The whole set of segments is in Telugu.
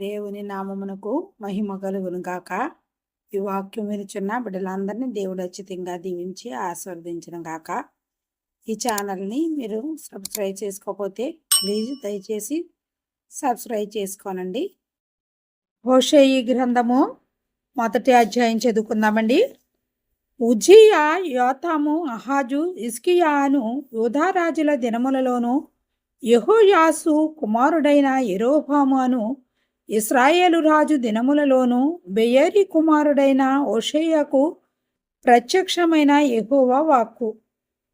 దేవుని నామమునకు మహిమ కలుగును గాక. ఈ వాక్యం వినుచున్న బిడ్డలందరినీ దేవుడు అచ్చితంగా దీవించి ఆస్వాదించిన గాక. ఈ ఛానల్ని మీరు సబ్స్క్రైబ్ చేసుకోకపోతే ప్లీజ్ దయచేసి సబ్స్క్రైబ్ చేసుకోనండి. హోషేయి గ్రంథము మొదటి అధ్యాయం చదువుకుందామండి. ఉజియా యోతాము అహాజు ఇస్కియాను యోధారాజుల దినములలోను యహోయాసు కుమారుడైన ఎరోహాము అను ఇస్రాయేలు రాజు దినములలోనూ బెయరి కుమారుడైన ఓషేయకు ప్రత్యక్షమైన ఎహోవా వాక్కు.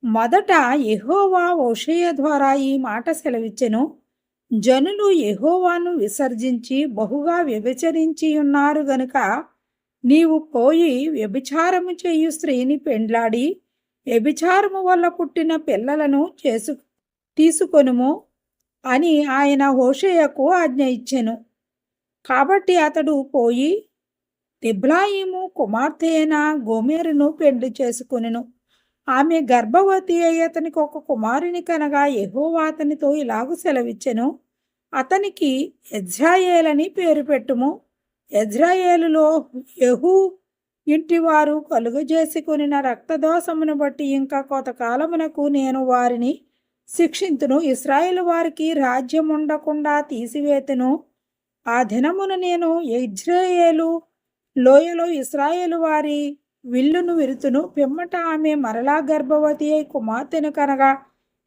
మొదట ఎహోవా ఓషేయ ద్వారా ఈ మాట సెలవిచ్చెను. జనులు ఎహోవాను విసర్జించి బహుగా వ్యభిచరించి ఉన్నారు గనుక నీవు పోయి వ్యభిచారము చేయు స్త్రీని పెండ్లాడి వ్యభిచారము వల్ల పుట్టిన పిల్లలను చేసు తీసుకొనుము అని ఆయన హోషేయకు ఆజ్ఞ ఇచ్చెను. కాబట్టి అతడు పోయి దిబ్లాయిము కుమార్తె అయిన గోమేరును పెండ్లి చేసుకునెను. ఆమె గర్భవతి అయి అతనికి ఒక కుమారుని కనగా ఎహోవా అతనితో ఇలాగ సెలవిచ్చెను. అతనికి ఎజ్రాయేలని పేరు పెట్టుము. ఎజ్రాయేలులో యహూ ఇంటివారు కలుగజేసుకునిన రక్తదోషమును బట్టి ఇంకా కొంతకాలమునకు నేను వారిని శిక్షింతును. ఇస్రాయేల్ వారికి రాజ్యం ఉండకుండా తీసివేతును. ఆ దినమున నేను ఇజ్రాయేలు లోయలో ఇస్రాయేలు వారి విల్లును విరుతును పిమ్మట ఆమె మరలా గర్భవతి అయి కుమార్తెను కనగా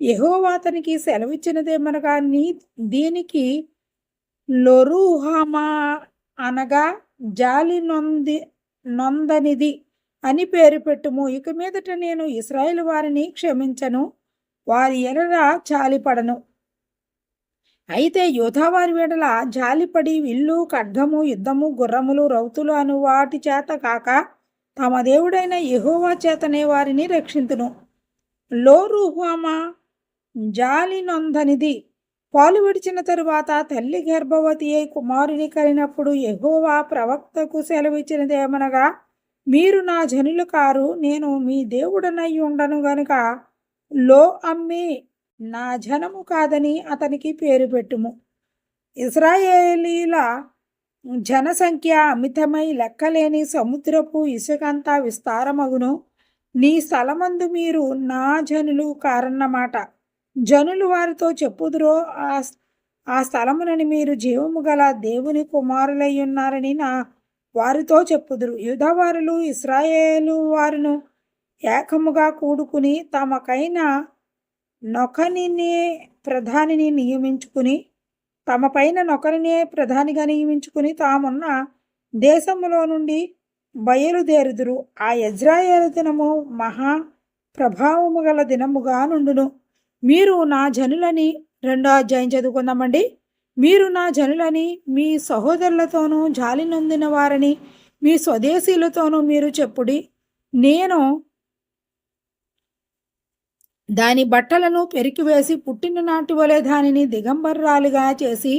యెహోవా అతనికి సెలవిచ్చినదేమనగా నీ దీనికి లొరుహమా అనగా జాలి నొంది నొందనిది అని పేరు పెట్టుము. ఇక మీదట నేను ఇస్రాయేల్ వారిని క్షమించను. వారి ఎర్ర చాలిపడను అయితే యోధావారి వేడల జాలిపడి విల్లు ఖడ్గము యుద్ధము గుర్రములు రౌతులు అను వాటి చేత కాక తమ దేవుడైన యహోవా చేతనే వారిని రక్షింతును. లోరుహమా జాలి నొందనిది పాలు విడిచిన తరువాత తల్లి గర్భవతి అయి కుమారుని కలిగినప్పుడు ఎహోవా ప్రవక్తకు సెలవిచ్చినదేమనగా మీరు నా జనులు కారు నేను మీ దేవుడనై ఉండను గనుక లో అమ్మి నా జనము కాదని అతనికి పేరు పెట్టుము. ఇస్రాయేలీల జనసంఖ్య అమితమై లెక్కలేని సముద్రపు ఇసుకంతా విస్తారమగును. నీ స్థలమందు మీరు నా జనులు కారన్నమాట. జనులు వారితో చెప్పుదురో ఆ ఆ స్థలమునని మీరు జీవము గల దేవుని కుమారులై ఉన్నారని నా వారితో చెప్పుదురు. యుధవారులు ఇస్రాయేలు వారును ఏకముగా కూడుకుని తమకైన నొకనినే ప్రధానిని నియమించుకుని తమ పైన నొకరినే ప్రధానిగా నియమించుకుని తామున్న దేశములో నుండి బయలుదేరుదురు. ఆ ఇజ్రాయేల్ దినము మహా ప్రభావము గల దినముగా నుండును. మీరు నా జనులని రెండో అధ్యాయం చదువుకుందామండి. మీరు నా జనులని మీ సహోదరులతోనూ జాలి నొందిన వారని మీ స్వదేశీలతోనూ మీరు చెప్పుడి. నేను దాని బట్టలను పెరికివేసి పుట్టిన నాటి వలె దానిని దిగంబర్రాలుగా చేసి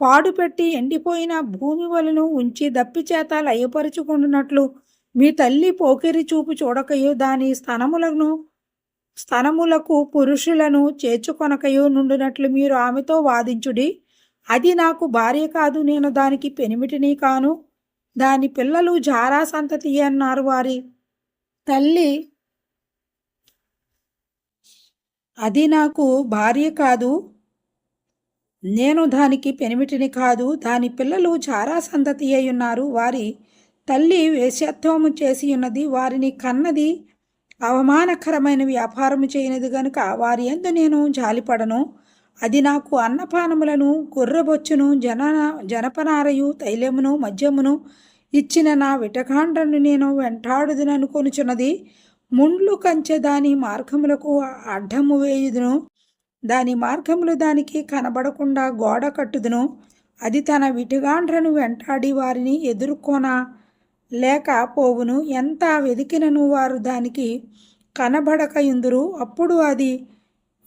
పాడుపెట్టి ఎండిపోయిన భూమి వలను ఉంచి దప్పిచేత లయపరుచుకుంటున్నట్లు మీ తల్లి పోకిరి చూపు చూడకయు దాని స్థనములను స్థనములకు పురుషులను చేర్చుకొనకయు నుండినట్లు మీరు ఆమెతో వాదించుడి. అది నాకు భార్య కాదు నేను దానికి పెనిమిటిని కాను. దాని పిల్లలు జారా సంతతి అన్నారు వారి తల్లి అది నాకు భార్య కాదు. నేను దానికి పెనిమిటిని కాదు. దాని పిల్లలు చారా సంతతి అయి ఉన్నారు. వారి తల్లి వేశ్యత్వము చేసి ఉన్నది. వారిని కన్నది అవమానకరమైన వ్యాపారము చేయనిది గనుక వారి ఎందు నేను జాలిపడను. అది నాకు అన్నపానములను గుర్రబొచ్చును జన జనపనారయు తైలమును మద్యమును ఇచ్చిన నా విటకాండను నేను వెంటాడుదుననుకొనుచున్నది. ముండ్లు కంచె దాని మార్గములకు అడ్డము వేయుదును. దాని మార్గములు దానికి కనబడకుండా గోడ కట్టుదును. అది తన విటిగాండ్రను వెంటాడి వారిని ఎదుర్కొన లేక పోవును. ఎంత వెదికినను వారు దానికి కనబడక ఇందురు అప్పుడు అది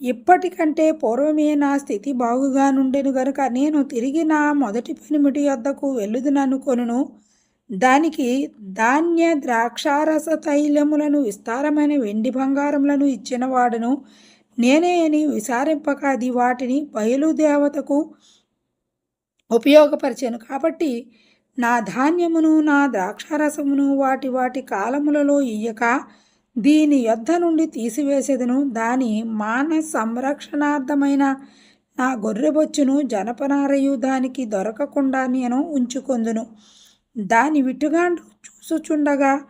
ఇప్పటికంటే పూర్వమే నా స్థితి బాగుగా నుండెను గనుక నేను తిరిగి నా మొదటి పనిమిటి వద్దకు వెళ్ళుదుననుకొనును. దానికి ధాన్య ద్రాక్షారస తైలములను విస్తారమైన వెండి బంగారములను ఇచ్చినవాడను. నేనే అని విసారింపక అది వాటిని బయలుదేవతకు ఉపయోగపరిచాను. కాబట్టి నా ధాన్యమును నా ద్రాక్షారసమును వాటి వాటి కాలములలో ఇయ్యక దీని యొద్ద నుండి తీసివేసేదను. దాని మాన సంరక్షణార్థమైన నా గొర్రెబొచ్చును జనపనారయు దానికి దొరకకుండా నేను ఉంచుకొందును. దాని విటుగాండ్రు చూసుచుండగా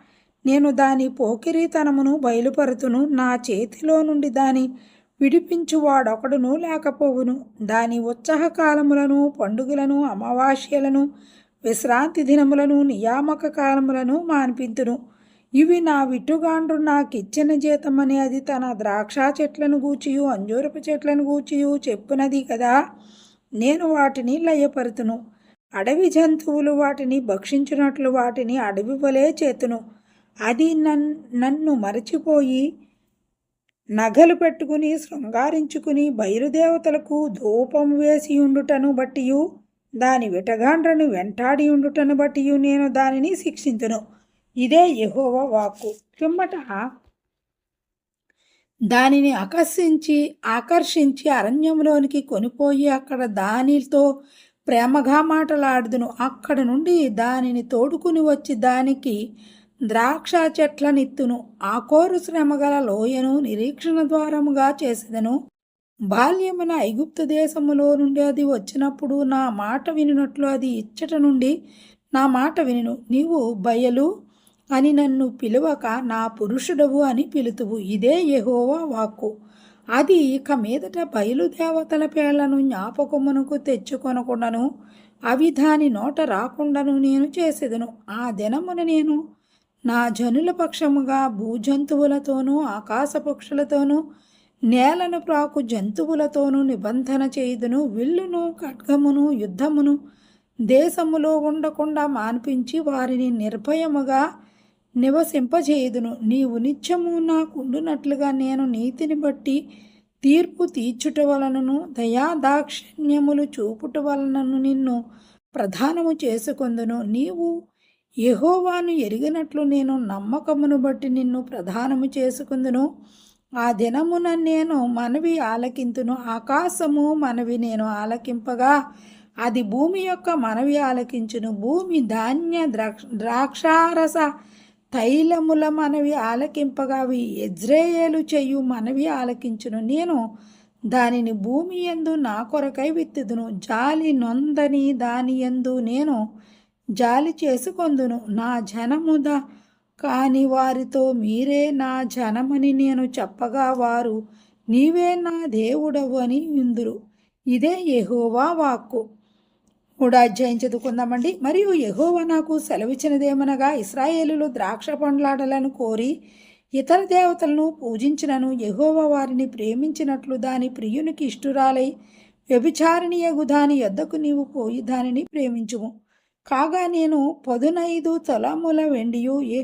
నేను దాని పోకిరీతనమును బయలుపరుతును నా చేతిలో నుండి దాని విడిపించువాడొకడును లేకపోవును. దాని ఉత్సాహ కాలములను పండుగలను అమావాస్యలను విశ్రాంతి దినములను నియామక కాలములను మాన్పింతును. ఇవి నా విట్టుగాండ్రు నాకిచ్చిన జీతమని అది తన ద్రాక్ష చెట్లను గూచియు అంజూరపు చెట్లను గూచియు చెప్పునది కదా నేను వాటిని లయపరుతును. అడవి జంతువులు వాటిని భక్షించినట్లు వాటిని అడవి వలే చేతును. అది నన్ నన్ను మరచిపోయి నగలు పెట్టుకుని శృంగారించుకుని బయలుదేవతలకు ధూపం వేసి ఉండుటను బట్టియు దాని విటగాండ్రను వెంటాడి ఉండుటను బట్టియు నేను దానిని శిక్షించును ఇదే యహోవ వాక్కు. పిమ్మట దానిని ఆకర్షించి ఆకర్షించి అరణ్యంలోనికి కొనిపోయి అక్కడ దానితో ప్రేమగా మాటలాడుదును. అక్కడ నుండి దానిని తోడుకుని వచ్చి దానికి ద్రాక్ష చెట్లనిత్తును. ఆకోరు శ్రమగల లోయను నిరీక్షణ ద్వారముగా చేసేదను. బాల్యమున ఐగుప్తు దేశములో నుండి అది వచ్చినప్పుడు నా మాట వినినట్లు అది ఇచ్చట నుండి నా మాట వినును. నీవు బయలు అని నన్ను పిలువక నా పురుషుడవు అని పిలుతువు. ఇదే యెహోవా వాక్కు. అది ఇక మీదట బయలుదేవతల పేర్లను జ్ఞాపకమునకు తెచ్చుకొనకుండాను అవి దాని నోట రాకుండాను నేను చేసేదను. ఆ దినమున నేను నా జనుల పక్షముగా భూజంతువులతోనూ ఆకాశ పక్షులతోనూ నేలను ప్రాకు జంతువులతోనూ నిబంధన చేయుదును. విల్లును ఖడ్గమును యుద్ధమును దేశములో ఉండకుండా మాన్పించి వారిని నిర్భయముగా నివసింపజేయుదును. నీవు నిత్యము నాకుండునట్లుగా నేను నీతిని బట్టి తీర్పు తీర్చుట వలనను దయాదాక్షిణ్యములు చూపుట వలనను నిన్ను ప్రధానము చేసుకొందును. నీవు యహోవాను ఎరిగినట్లు నేను నమ్మకమును బట్టి నిన్ను ప్రధానము చేసుకుందును. ఆ దినమున నేను మనవి ఆలకింతును. ఆకాశము మనవి నేను ఆలకింపగా అది భూమి యొక్క మనవి ఆలకించును. భూమి ధాన్య ద్రాక్ష ద్రాక్షారస తైలముల మనవి ఆలకింపగావి ఎజ్రేయేలు చెయ్యు మనవి ఆలకించును. నేను దానిని భూమి యందు నా కొరకై విత్తుదును. జాలి నొందని దాని యందు నేను జాలి చేసుకొందును. నా జనముద కాని వారితో మీరే నా జనమని నేను చెప్పగా వారు నీవే నా దేవుడవు అని ఇందురు. ఇదే యెహోవా వాక్కు. మూడో అధ్యాయం చదువుకుందామండి. మరియు యెహోవా నాకు సెలవిచ్చినదేమనగా ఇస్రాయేలులు ద్రాక్ష పండ్లాడలను కోరి ఇతర దేవతలను పూజించినను. యెహోవా వారిని ప్రేమించినట్లు దాని ప్రియునికి ఇష్టురాలై వ్యభిచారిణియగు దాని యొద్దకు నీవు పోయి దానిని ప్రేమించుము. కాగా నేను పదునైదు తొలముల వెండియు ఏ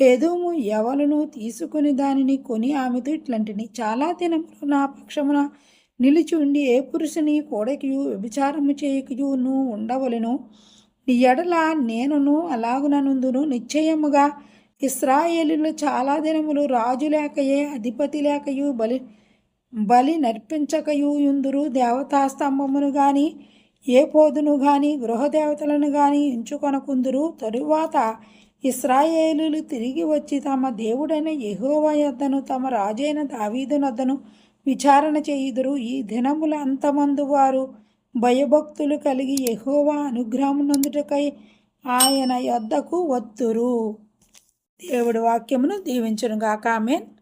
ఏదోము ఎవలను తీసుకుని దానిని కొని ఆమెతో ఇట్లాంటిని. చాలా దినములు నా పక్షమున నిలిచి ఉండి ఏ పురుషుని కోడకియు వ్యభిచారము చేయకయును ఉండవలను. నీ ఎడల నేనును అలాగుననుందును. నిశ్చయముగా ఇస్రాయేలులు చాలా దినములు రాజు లేకయే అధిపతి లేకయు బలి బలి నర్పించకయు ఇందురు దేవతా స్తంభమును గాని ఏ పోదును గాని గృహదేవతలను గాని ఎంచుకొనకుందురు. తరువాత ఇస్రాయేలులు తిరిగి వచ్చి తమ దేవుడైన యహోవ యొద్దను తమ రాజైన దావీదునొద్దను విచారణ చేయుదురు. ఈ దినముల అంతమందు వారు భయభక్తులు కలిగి యెహోవా అనుగ్రహమునందుటకై ఆయన యొద్దకు వత్తురు. దేవుడి వాక్యమును దీవించునుగాక. ఆమెన్.